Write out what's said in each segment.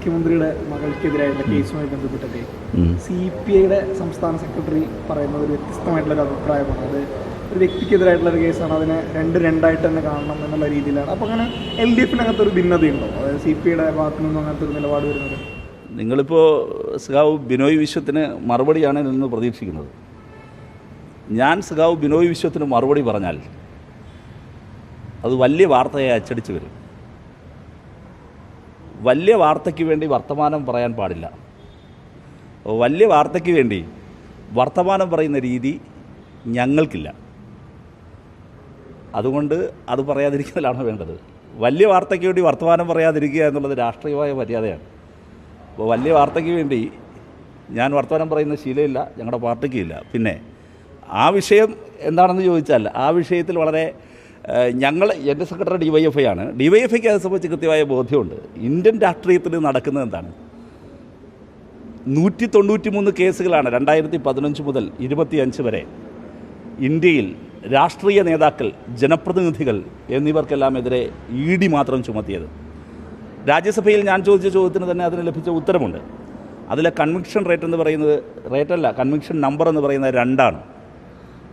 മുഖ്യമന്ത്രിയുടെ മകൾക്കെതിരായിട്ടുള്ള കേസുമായി ബന്ധപ്പെട്ടൊക്കെ. C P ഐയുടെ സംസ്ഥാന സെക്രട്ടറി പറയുന്ന ഒരു വ്യത്യസ്തമായിട്ടുള്ള ഒരു അഭിപ്രായമാണ്. അത് ഒരു വ്യക്തിക്കെതിരായിട്ടുള്ള ഒരു കേസാണ്. അതിനെ രണ്ട് രണ്ടായിട്ട് തന്നെ കാണണം എന്നുള്ള രീതിയിലാണ്. അപ്പോൾ അങ്ങനെ എൽ ഡി എഫിനകത്ത് ഒരു ഭിന്നതയുണ്ടോ? അതായത് സി പി ഐയുടെ ഭാഗത്തു നിന്നും അങ്ങനത്തെ ഒരു നിലപാട് വരുന്നത്. നിങ്ങളിപ്പോൾ സഖാവ് ബിനോയ് വിശ്വത്തിന് മറുപടിയാണ് നിന്ന് പ്രതീക്ഷിക്കുന്നത്. ഞാൻ സഖാവ് ബിനോയ് വിശ്വത്തിന് മറുപടി പറഞ്ഞാൽ അത് വലിയ വാർത്തയെ അച്ചടിച്ച് വരും. വലിയ വാർത്തയ്ക്ക് വേണ്ടി വർത്തമാനം പറയാൻ പാടില്ല. വലിയ വാർത്തയ്ക്ക് വേണ്ടി വർത്തമാനം പറയുന്ന രീതി ഞങ്ങൾക്കില്ല. അതുകൊണ്ട് അത് പറയാതിരിക്കുന്നതിലാണ് വേണ്ടത്? വലിയ വാർത്തയ്ക്ക് വേണ്ടി വർത്തമാനം പറയാതിരിക്കുക എന്നുള്ളത് രാഷ്ട്രീയമായ മര്യാദയാണ്. അപ്പോൾ വലിയ വാർത്തയ്ക്ക് വേണ്ടി ഞാൻ വർത്തമാനം പറയുന്ന ശീലമില്ല ഞങ്ങളുടെ പാർട്ടിക്കും ഇല്ല പിന്നെ ആ വിഷയം എന്താണെന്ന് ചോദിച്ചാൽ ആ വിഷയത്തിൽ വളരെ ഞങ്ങൾ എന്റെ secretary D Y F I ആണ്. ഡി വൈ എഫ് ഐക്ക് അത് സംബന്ധിച്ച് കൃത്യമായ ബോധ്യമുണ്ട്. ഇന്ത്യൻ രാഷ്ട്രീയത്തിൽ നടക്കുന്നത് എന്താണ്? നൂറ്റി തൊണ്ണൂറ്റി മൂന്ന് കേസുകളാണ് രണ്ടായിരത്തി പതിനഞ്ച് മുതൽ ഇരുപത്തിയഞ്ച് വരെ. ഇന്ത്യയിൽ രാഷ്ട്രീയ നേതാക്കൾ ജനപ്രതിനിധികൾ എന്നിവർക്കെല്ലാം എതിരെ ഇ ഡി മാത്രം ചുമത്തിയത്. രാജ്യസഭയിൽ ഞാൻ ചോദിച്ച ചോദ്യത്തിന് തന്നെ അതിന് ലഭിച്ച ഉത്തരമുണ്ട്. അതിലെ കൺവിക്ഷൻ റേറ്റ് എന്ന് പറയുന്നത് റേറ്റല്ല കൺവിക്ഷൻ നമ്പർ എന്ന് പറയുന്നത് രണ്ടാണ്.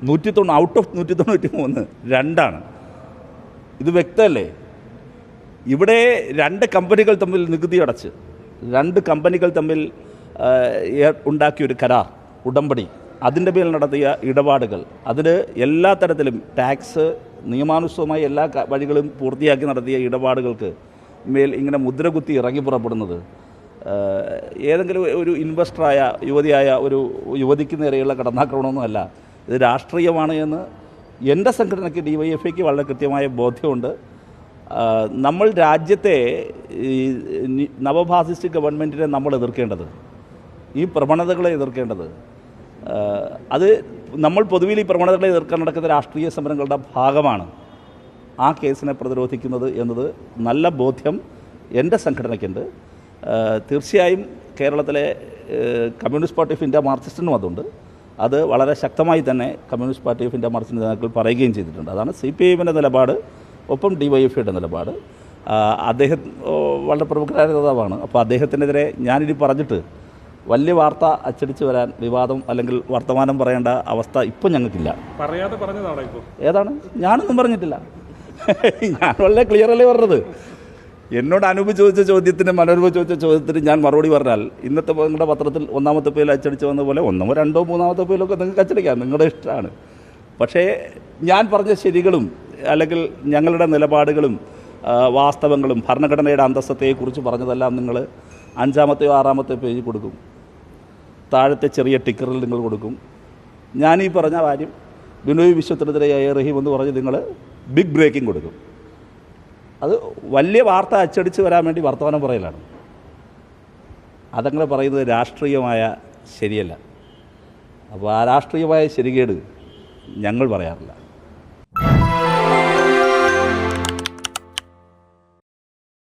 നൂറ്റി തൊണ്ണൂ ഔട്ട് ഓഫ് നൂറ്റി തൊണ്ണൂറ്റി മൂന്ന് രണ്ടാണ്. ഇത് വ്യക്തമല്ലേ? ഇവിടെ രണ്ട് കമ്പനികൾ തമ്മിൽ നികുതി അടച്ച് രണ്ട് കമ്പനികൾ തമ്മിൽ ഉണ്ടാക്കിയൊരു കരാർ ഉടമ്പടി. അതിന്റെ മേൽ നടത്തിയ ഇടപാടുകൾ. അതിന് എല്ലാ തരത്തിലും ടാക്സ് നിയമാനുസൃതമായ എല്ലാ വഴികളും പൂർത്തിയാക്കി നടത്തിയ ഇടപാടുകൾക്ക് മേൽ ഇങ്ങനെ മുദ്രകുത്തി ഇറങ്ങി പുറപ്പെടുന്നത്. ഏതെങ്കിലും ഒരു ഇൻവെസ്റ്ററായ യുവതിയായ ഒരു യുവതിക്ക് നേരെയുള്ള കടന്നാക്രമണമൊന്നുമല്ല. ഇത് രാഷ്ട്രീയമാണ് എന്ന് എന്റെ സംഘടനയ്ക്ക് ഡി വൈ എഫ് ഐക്ക് വളരെ കൃത്യമായ ബോധ്യമുണ്ട്. നമ്മൾ രാജ്യത്തെ ഈ നവഭാസിസ്റ്റ് ഗവൺമെന്റിനെ നമ്മൾ എതിർക്കേണ്ടത്. ഈ പ്രവണതകളെ എതിർക്കേണ്ടത്. അത് നമ്മൾ പൊതുവിൽ ഈ പ്രവണതകളെ എതിർക്കാൻ നടക്കുന്ന രാഷ്ട്രീയ സമരങ്ങളുടെ ഭാഗമാണ് ആ കേസിനെ പ്രതിരോധിക്കുന്നത് എന്നത് നല്ല ബോധ്യം എന്റെ സംഘടനയ്ക്കുണ്ട്. തീർച്ചയായും കേരളത്തിലെ കമ്മ്യൂണിസ്റ്റ് പാർട്ടി ഓഫ് ഇന്ത്യ മാർക്സിസ്റ്റിനും അതുണ്ട്. അത് വളരെ ശക്തമായി തന്നെ Communist Party of India Marxist നേതാക്കൾ പറയുകയും ചെയ്തിട്ടുണ്ട്. അതാണ് സി പി ഐഎമ്മിന്റെ നിലപാട് ഒപ്പം ഡി വൈ എഫ് ഐയുടെ നിലപാട് അദ്ദേഹം വളരെ പ്രമുഖരായ നേതാവാണ്. അപ്പോൾ അദ്ദേഹത്തിനെതിരെ ഞാനിനി പറഞ്ഞിട്ട് വലിയ വാർത്ത അച്ചടിച്ച് വരാൻ വിവാദം അല്ലെങ്കിൽ വർത്തമാനം പറയേണ്ട അവസ്ഥ ഇപ്പം ഞങ്ങൾക്കില്ല. പറയാതെ പറഞ്ഞതാണോ ഇപ്പോൾ ഏതാണ്? ഞാനൊന്നും പറഞ്ഞിട്ടില്ല. ഞാൻ വളരെ ക്ലിയർ അല്ലേ പറഞ്ഞത്. എന്നോട് അനൂപ് ചോദിച്ച ചോദ്യത്തിന് മനോരമ ചോദിച്ച ചോദ്യത്തിന് ഞാൻ മറുപടി പറഞ്ഞാൽ ഇന്നത്തെ നിങ്ങളുടെ പത്രത്തിൽ ഒന്നാമത്തെ പേരിൽ അച്ചടിച്ച് വന്ന പോലെ ഒന്നോ രണ്ടോ മൂന്നാമത്തെ പേരിലൊക്കെ നിങ്ങൾക്ക് അച്ചടിക്കാം നിങ്ങളുടെ ഇഷ്ടമാണ് പക്ഷേ ഞാൻ പറഞ്ഞ ശരികളും അല്ലെങ്കിൽ ഞങ്ങളുടെ നിലപാടുകളും വാസ്തവങ്ങളും ഭരണഘടനയുടെ അന്തസ്സത്തെക്കുറിച്ച് പറഞ്ഞതെല്ലാം നിങ്ങൾ അഞ്ചാമത്തെയോ ആറാമത്തെയോ പേജ് കൊടുക്കും. താഴത്തെ ചെറിയ ടിക്കറിൽ നിങ്ങൾ കൊടുക്കും. ഞാനീ പറഞ്ഞ കാര്യം ബിനോയ് വിശ്വത്തിനെതിരെ എ റഹീം എന്ന് പറഞ്ഞ് നിങ്ങൾ ബിഗ് ബ്രേക്കിംഗ് കൊടുക്കും. അത് വലിയ വാർത്ത അച്ചടിച്ച് വരാൻ വേണ്ടി വർത്തമാനം പറയലാണ്. അതങ്ങനെ പറയുന്നത് രാഷ്ട്രീയമായ ശരിയല്ല. അപ്പോൾ ആ രാഷ്ട്രീയമായ ശരികേട് ഞങ്ങൾ പറയാറില്ല.